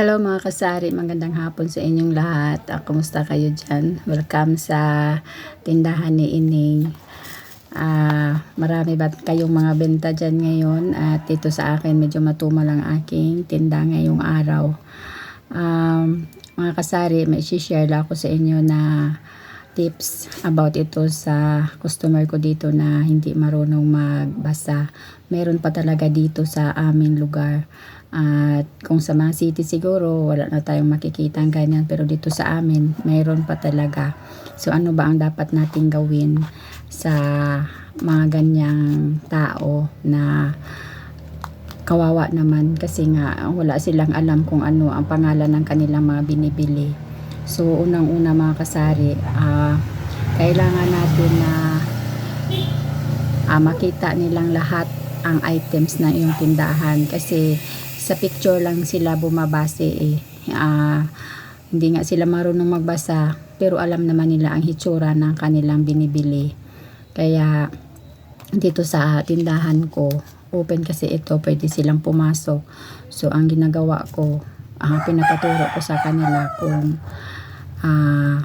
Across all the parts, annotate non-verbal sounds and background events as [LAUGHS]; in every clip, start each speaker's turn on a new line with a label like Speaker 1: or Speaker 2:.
Speaker 1: Hello mga kasari, magandang hapon sa inyong lahat. Ah, kumusta kayo dyan? Welcome sa tindahan ni Ining. Ah, marami ba kayong mga benta dyan ngayon? At dito sa akin, medyo matumal ang aking tinda ngayong araw. Um, mga kasari, may share lang ako sa inyo na tips about ito sa customer ko dito na hindi marunong magbasa. Meron pa talaga dito sa aming lugar. At kung sa mga city siguro, wala na tayong makikita ang ganyan. Pero dito sa amin, mayroon pa talaga. So ano ba ang dapat nating gawin sa mga ganyang tao na kawawa naman kasi nga wala silang alam kung ano ang pangalan ng kanilang mga binibili. So unang-una mga kasari, ah, kailangan natin na ah, makita nilang lahat ang items na iyong tindahan kasi sa picture lang sila bumabase eh. Ah, hindi nga sila marunong magbasa pero alam naman nila ang hitsura ng kanilang binibili. Kaya dito sa tindahan ko, open kasi ito, pwede silang pumasok. So ang ginagawa ko, ah, pinapaturo ko sa kanila kung ah,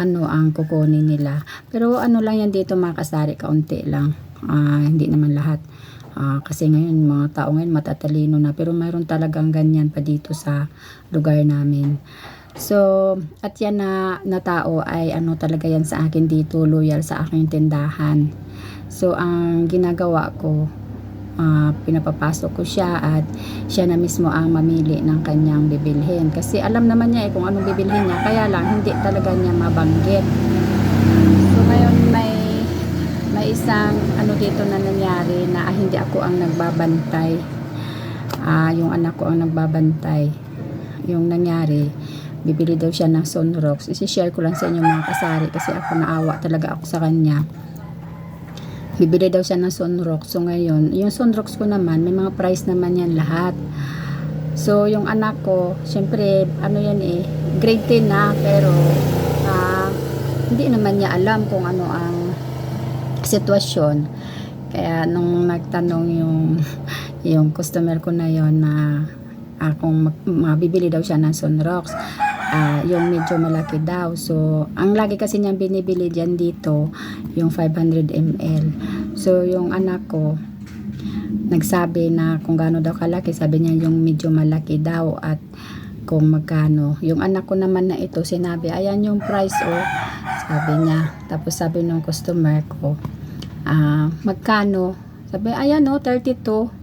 Speaker 1: ano ang kukunin nila. Pero ano lang yan dito mga kasari, kaunti lang. Ah, hindi naman lahat. Ah, kasi ngayon mga tao ngayon matatalino na pero mayroon talagang ganyan pa dito sa lugar namin. So, at yan na, na tao ay ano talaga yan sa akin dito, loyal sa aking tindahan. So, ang ginagawa ko, ah, pinapapasok ko siya at siya na mismo ang mamili ng kanyang bibilhin. Kasi alam naman niya eh kung anong bibilhin niya, kaya lang hindi talaga niya mabanggit. So, ngayon may may isang ano dito na nangyari na ah, hindi ako ang nagbabantay. Ah, yung anak ko ang nagbabantay. Yung nangyari, bibili daw siya ng sunrocks. Isi-share ko lang sa inyo mga kasari kasi ako naawa talaga ako sa kanya. Bibili daw siya ng sunrocks. So ngayon, yung sunrocks ko naman, may mga price naman yan lahat. So yung anak ko, syempre, ano yan eh, grade 10 na, pero ah, hindi naman niya alam kung ano ang sitwasyon. Kaya nung nagtanong yung [LAUGHS] yung customer ko na yon na ah, kung mag- mabibili daw siya ng sunrocks, ah, yung medyo malaki daw. So, ang lagi kasi niyang binibili dyan dito, yung 500 ml. So, yung anak ko, nagsabi na kung gaano daw kalaki, sabi niya yung medyo malaki daw at kung magkano. Yung anak ko naman na ito, sinabi, ayan yung price oh. Sabi niya. Tapos sabi ng customer ko, ah, magkano? Sabi, ayan oh, 32.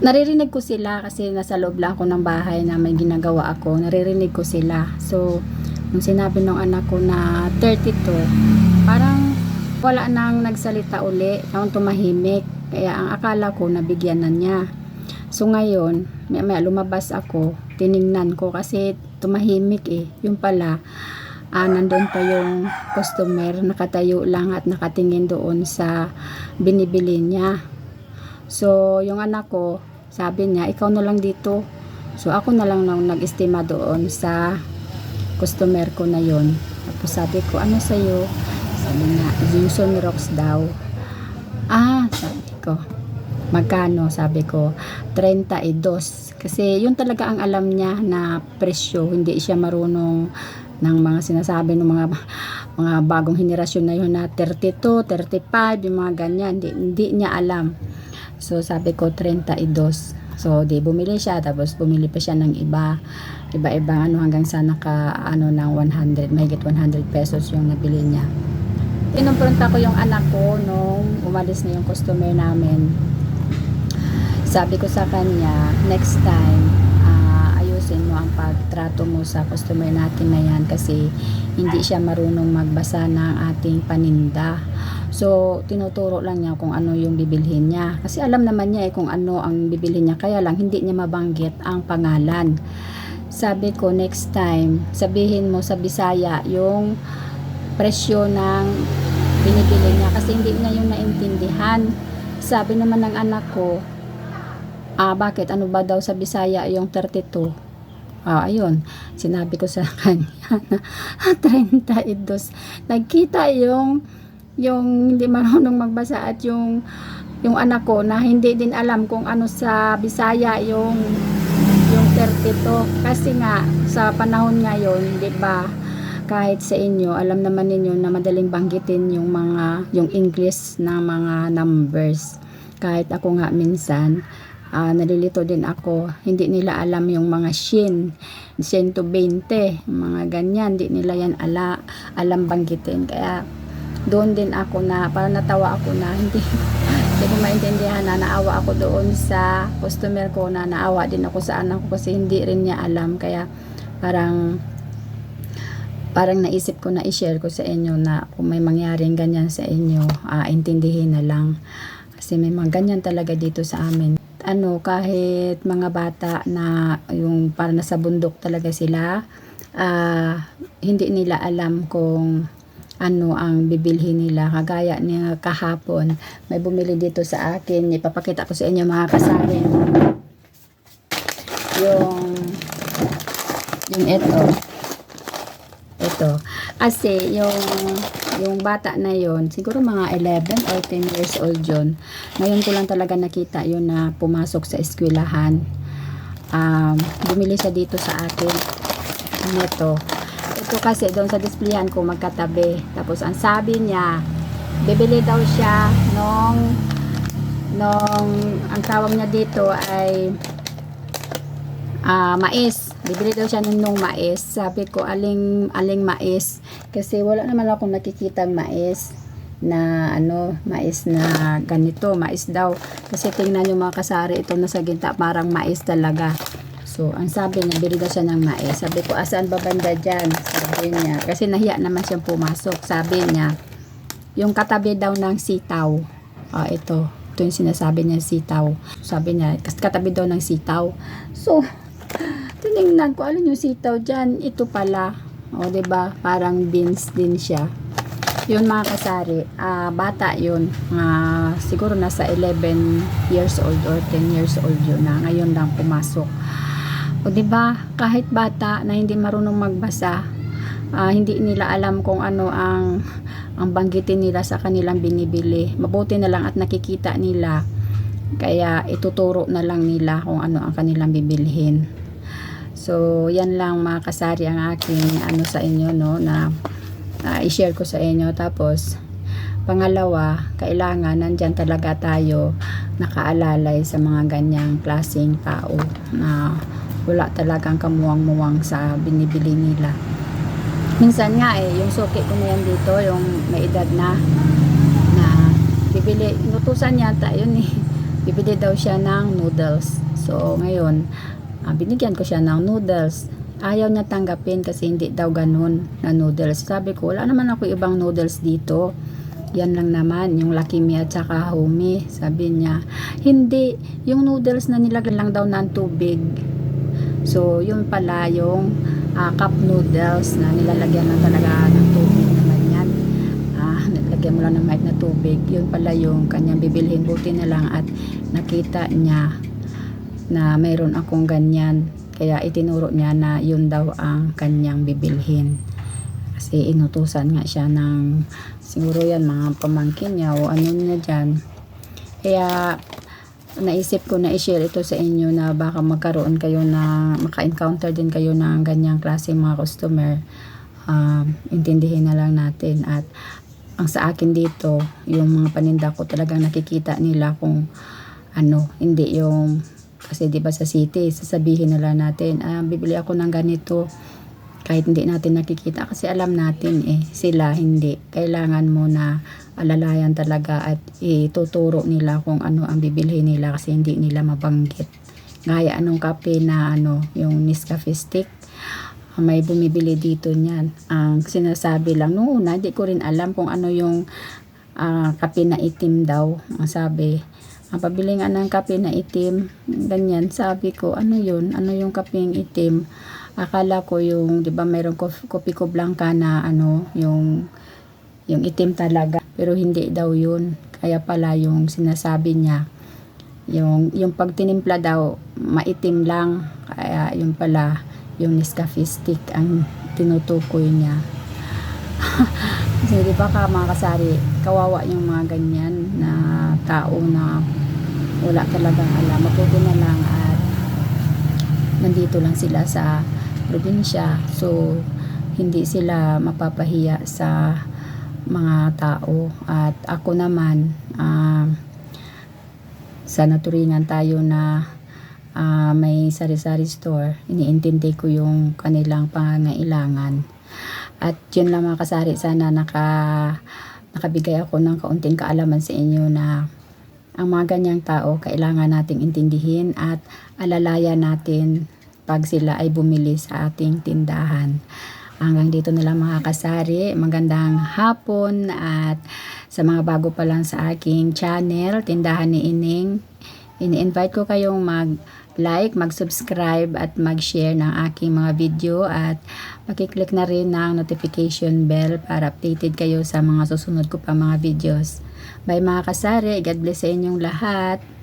Speaker 1: Naririnig ko sila kasi nasa loob lang ako ng bahay na may ginagawa ako. Naririnig ko sila. So, nung sinabi ng anak ko na 32, parang wala nang nagsalita uli. Ang tumahimik. Kaya ang akala ko, nabigyan na niya. So ngayon, may, may lumabas ako, tiningnan ko kasi tumahimik eh. Yung pala, ah, nandun pa yung customer, nakatayo lang at nakatingin doon sa binibili niya. So, yung anak ko, sabi niya, ikaw na lang dito. So, ako na lang nang nag-estima doon sa customer ko na yon. Tapos sabi ko, ano sa'yo? Sabi niya, yung Sunrocks daw. Ah, sabi ko. Magkano? Sabi ko, 32. Kasi yun talaga ang alam niya na presyo. Hindi siya marunong ng mga sinasabi ng mga mga bagong henerasyon na yun na 32, 35, yung mga ganyan. Hindi, hindi niya alam. So, sabi ko, 32. So, di bumili siya. Tapos, bumili pa siya ng iba. Iba-iba, ano, hanggang sa naka, ano, ng 100. Mahigit 100 pesos yung nabili niya. Inumpronta ko yung anak ko nung umalis na yung customer namin. Sabi ko sa kanya, next time, ang pagtrato mo sa customer natin na yan kasi hindi siya marunong magbasa ng ating paninda. So, tinuturo lang niya kung ano yung bibilhin niya. Kasi alam naman niya eh kung ano ang bibilhin niya. Kaya lang, hindi niya mabanggit ang pangalan. Sabi ko, next time, sabihin mo sa Bisaya yung presyo ng binibili niya. Kasi hindi niya yung naintindihan. Sabi naman ng anak ko, ah, bakit? Ano ba daw sa Bisaya yung 32? Ah, ayun. Sinabi ko sa [LAUGHS] kanya na 32. Nagkita yung yung hindi marunong magbasa at yung yung anak ko na hindi din alam kung ano sa Bisaya yung yung swerte to. Kasi nga, sa panahon ngayon, di ba, kahit sa inyo, alam naman ninyo na madaling banggitin yung mga, yung English na mga numbers. Kahit ako nga minsan, ah, nalilito din ako. Hindi nila alam yung mga shin, 120, mga ganyan. Hindi nila yan ala, alam banggitin. Kaya, doon din ako na, parang natawa ako na hindi, [LAUGHS] hindi ko maintindihan na naawa ako doon sa customer ko na naawa din ako sa anak ko kasi hindi rin niya alam. Kaya, parang, parang naisip ko na i-share ko sa inyo na kung may mangyaring ganyan sa inyo, ah, intindihin na lang. Kasi may mga ganyan talaga dito sa amin. Ano, kahit mga bata na yung para nasa bundok talaga sila, ah, hindi nila alam kung ano ang bibilhin nila. Kagaya ni kahapon, may bumili dito sa akin. Ipapakita ko sa inyo mga kasarin. Yung, yung ito. Ito. Kasi yung yung bata na yon siguro mga 11 or 10 years old yun. Ngayon ko lang talaga nakita yun na pumasok sa eskwelahan. Um, bumili siya dito sa akin. Ito. Ito kasi doon sa displayhan ko magkatabi. Tapos ang sabi niya, bibili daw siya nung nung ang tawag niya dito ay ah mais. Bibili daw siya nung, nung mais. Sabi ko, aling, aling mais. Kasi wala naman akong nakikita mais na ano, mais na ganito, mais daw. Kasi tingnan nyo mga kasari, ito na sa ginta, parang mais talaga. So, ang sabi niya, bili daw siya ng mais. Sabi ko, asaan ba banda dyan? Sabi niya, kasi nahiya naman siyang pumasok. Sabi niya, yung katabi daw ng sitaw. Ah, ito. Ito yung sinasabi niya, sitaw. Sabi niya, katabi daw ng sitaw. So, tinignan ko, alin yung sitaw dyan? Ito pala. O, ba Parang beans din siya. Yun mga kasari, ah, bata yun. Ah, siguro nasa 11 years old or 10 years old yun na ngayon lang pumasok. O ba kahit bata na hindi marunong magbasa, ah, hindi nila alam kung ano ang ang banggitin nila sa kanilang binibili. Mabuti na lang at nakikita nila. Kaya ituturo na lang nila kung ano ang kanilang bibilhin. So, yan lang mga kasari ang aking ano sa inyo no na ah, i-share ko sa inyo. Tapos, pangalawa, kailangan nandyan talaga tayo nakaalalay sa mga ganyang klaseng tao na wala talagang kamuwang-muwang sa binibili nila. Minsan nga eh, yung suki ko na yan dito, yung may edad na, na bibili, inutusan yata yun eh, [LAUGHS] bibili daw siya ng noodles. So, ngayon, ah, binigyan ko siya ng noodles. Ayaw niya tanggapin kasi hindi daw ganun na noodles. Sabi ko, wala naman ako ibang noodles dito. Yan lang naman, yung Me at saka Homie. Sabi niya, hindi, yung noodles na nilagyan lang daw ng tubig. So, yun pala yung ah, cup noodles na nilalagyan na talaga ng tubig naman yan. Ah, nilagyan mo lang ng mic na tubig. Yun pala yung kanyang bibilhin. Buti na lang at nakita niya na mayroon akong ganyan. Kaya itinuro niya na yun daw ang kanyang bibilhin. Kasi inutusan nga siya ng siguro yan mga pamangkin niya o ano niya dyan. Kaya naisip ko na i-share ito sa inyo na baka magkaroon kayo na maka-encounter din kayo ng ganyang klaseng mga customer. Um, intindihin na lang natin at ang sa akin dito, yung mga paninda ko talagang nakikita nila kung ano, hindi yung kasi 'di ba sa city, sasabihin nila natin, ah, bibili ako ng ganito. Kahit hindi natin nakikita kasi alam natin eh sila hindi. Kailangan mo na alalayan talaga at ituturo nila kung ano ang bibilhin nila kasi hindi nila mabanggit. Gaya anong kape na ano yung Nescafe stick may bumibili dito niyan. Ang sinasabi lang noong una hindi ko rin alam kung ano yung ah, kape na itim daw. Ang sabi pabili nga ng kape na itim, ganyan, sabi ko, ano yun? Ano yung kapeng itim? Akala ko yung, di ba, mayroong kopi, ko blanca na, ano, yung, yung itim talaga. Pero hindi daw yun. Kaya pala yung sinasabi niya, yung, yung pagtinimpla daw, maitim lang. Kaya yun pala, yung Nescafe stick ang tinutukoy niya. [LAUGHS] Kasi di ba ka mga kasari, kawawa yung mga ganyan na tao na wala talagang alam. Mabuti na lang at nandito lang sila sa probinsya. So, hindi sila mapapahiya sa mga tao. At ako naman, ah, sa naturingan tayo na ah, may sari-sari store, iniintindi ko yung kanilang pangangailangan. At yun lang mga kasari, sana naka, nakabigay ako ng kaunting kaalaman sa inyo na ang mga ganyang tao kailangan nating intindihin at alalayan natin pag sila ay bumili sa ating tindahan. Hanggang dito na lang mga kasari. Magandang hapon at sa mga bago pa lang sa aking channel, Tindahan ni Ining, ini-invite ko kayong mag-like, mag-subscribe at mag-share ng aking mga video at makiklik na rin ng notification bell para updated kayo sa mga susunod ko pa mga videos. Bye mga kasari, God bless sa inyong lahat.